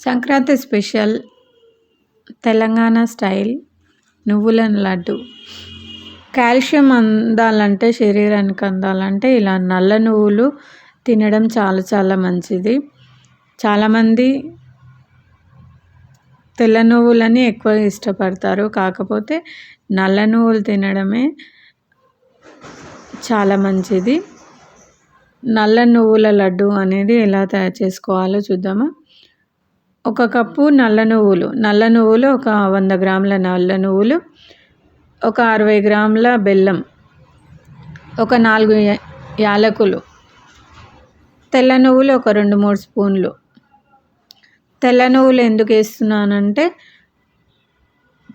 Sankranti special Telangana style నువ్వుల laddu. Calcium అందాలంటే శరీరానికి అందాలంటే ఇలా నల్ల నువ్వులు తినడం చాలా చాలా మంచిది. చాలామంది తెల్ల నువ్వులని ఎక్కువ ఇష్టపడతారు. కాకపోతే నల్ల నువ్వులు తినడమే చాలా మంచిది. నల్ల నువ్వుల లడ్డు అనేది ఎలా తయారు చేసుకోవాలో చూద్దామా? ఒక కప్పు నల్ల నువ్వులు. నల్ల నువ్వులు ఒక వంద గ్రాముల నల్ల నువ్వులు ఒక అరవై గ్రాముల బెల్లం ఒక నాలుగు యాలకులు తెల్ల నువ్వులు ఒక రెండు మూడు స్పూన్లు. తెల్ల నువ్వులు ఎందుకు వేస్తున్నానంటే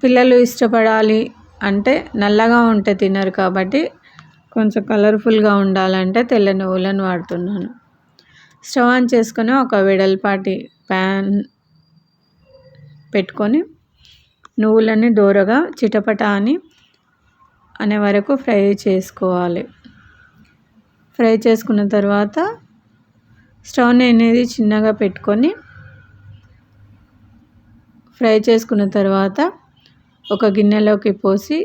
పిల్లలు ఇష్టపడాలి అంటే నల్లగా ఉంటే తినరు కాబట్టి కొంచెం కలర్ఫుల్గా ఉండాలంటే తెల్ల నువ్వులను వాడుతున్నాను. స్టవ్ ఆన్ చేసుకుని ఒక వెడల్పాటి ప్యాన్ పెట్టుకొని నువ్వులని దోరగా చిటపట అని అనే వరకు ఫ్రై చేసుకోవాలి. ఫ్రై చేసుకున్న తర్వాత స్టవ్ని అనేది చిన్నగా పెట్టుకొని ఫ్రై చేసుకున్న తర్వాత ఒక గిన్నెలోకి పోసి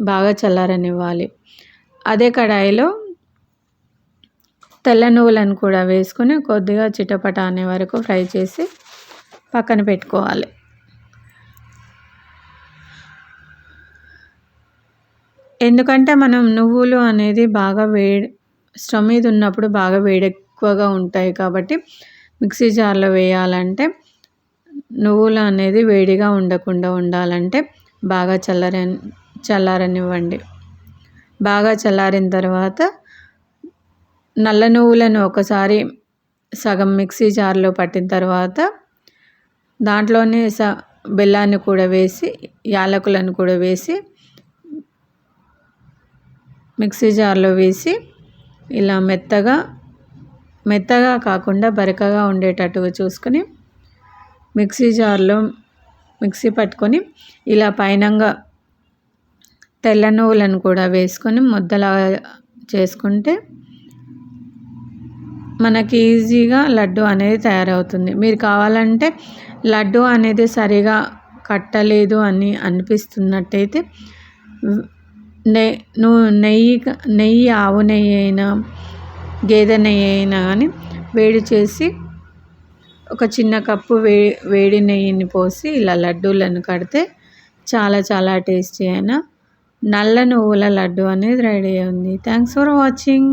బాగా చల్లారనివ్వాలి. అదే కడాయిలో తెల్ల నువ్వులను కూడా వేసుకొని కొద్దిగా చిటపట అనే వరకు ఫ్రై చేసి పక్కన పెట్టుకోవాలి. ఎందుకంటే మనం నువ్వులు అనేది బాగా వేడి స్టవ్ మీద ఉన్నప్పుడు బాగా వేడి ఎక్కువగా ఉంటాయి కాబట్టి మిక్సీ జార్లో వేయాలంటే నువ్వులు అనేది వేడిగా ఉండకుండా ఉండాలంటే బాగా చల్లర చల్లారనివ్వండి. బాగా చల్లారిన తర్వాత నల్ల నువ్వులను ఒకసారి సగం మిక్సీ జార్లో పట్టిన తర్వాత దాంట్లోనే స బెల్లాన్ని కూడా వేసి యాలకులను కూడా వేసి మిక్సీ జార్లో వేసి ఇలా మెత్తగా మెత్తగా కాకుండా బరకగా ఉండేటట్టుగా చూసుకొని మిక్సీ జార్లో మిక్సీ పట్టుకొని ఇలా పైనంగా తెల్ల నువ్వులను కూడా వేసుకొని ముద్దలా చేసుకుంటే మనకి ఈజీగా లడ్డు అనేది తయారవుతుంది. మీరు కావాలంటే లడ్డు అనేది సరిగా కట్టలేదు అని అనిపిస్తున్నట్టయితే నెయ్యి నువ్వు నెయ్యి నెయ్యి ఆవు నెయ్యి అయినా గేదె నెయ్యి అయినా కానీ వేడి చేసి ఒక చిన్న కప్పు వే వేడి నెయ్యిని పోసి ఇలా లడ్డూలను కడితే చాలా చాలా టేస్టీ అయిన నల్ల నువ్వుల లడ్డు అనేది రెడీ అయ్యింది థ్యాంక్స్ ఫర్ వాచింగ్.